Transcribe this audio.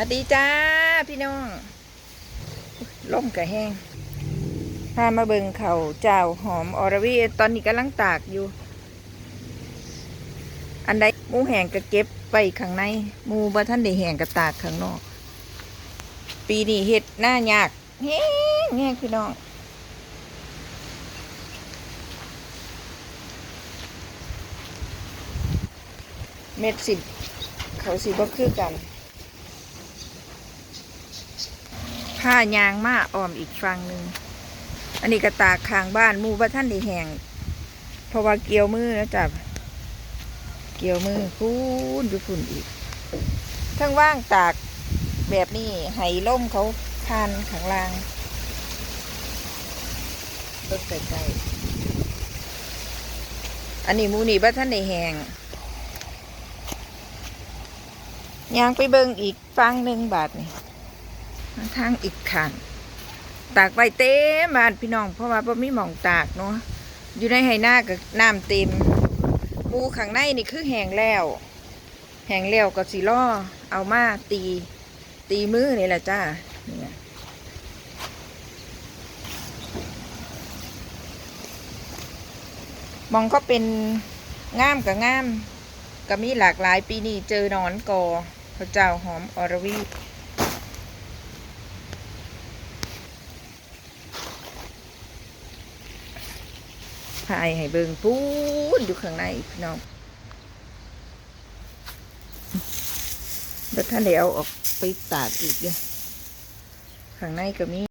วัสดีจ้าพี่น้องล่มกระแห้งพามาเบิงเขาเจ้าหอมออรวีตอนนี้กำลังตากอยู่ อันใดมูแห้งก็เก็บไปข้างใน มูบ่ท่านได้แห้งก็ตากข้างนอก ปีนี้เห็ดหน้ายากแห้งแห้งพี่น้องเม็ดสิบเขาสิบ่คือกัน ผ้ายางมาอ้อมอีกฝั่งหนึ่ง อันนี้ก็ตากข้างบ้านมูบ่ท่านได้แห้งเพราะว่าเกี่ยวมือนะจ๊ะเกี่ยวมือพูนดูฝุ่นอีก ทั้งว่างตากแบบนี้ไหล่มเขาคานข้างล่างต้นไก่ๆอันนี้มูนี่บ่ท่านได้แห้งยางไปเบิงอีกฟังหนึ่งบาทนี่ ทางอีกขันตากไว้เต็มบานพี่น้อง เพราะว่าพ่มีหมองตากเนาะอยู่ในไหหน้ากับน้ำเต็มหมูข้างในนี่คือแห้งแล้วแห้งแล้วก็สิล่อเอามาตี ตีมือนี่แหละจ้านี่นะมองก็เป็นง่ามกับง่าม ก็มีหลากหลายปีนี้เจอนอนกอพระเจ้าหอมอรวี พายให้เบิงปูนอยู่ข้างในพี่น้องแล้วท่านเดี๋ยวอาออกไปตากอีกเนี่ยข้างในก็มี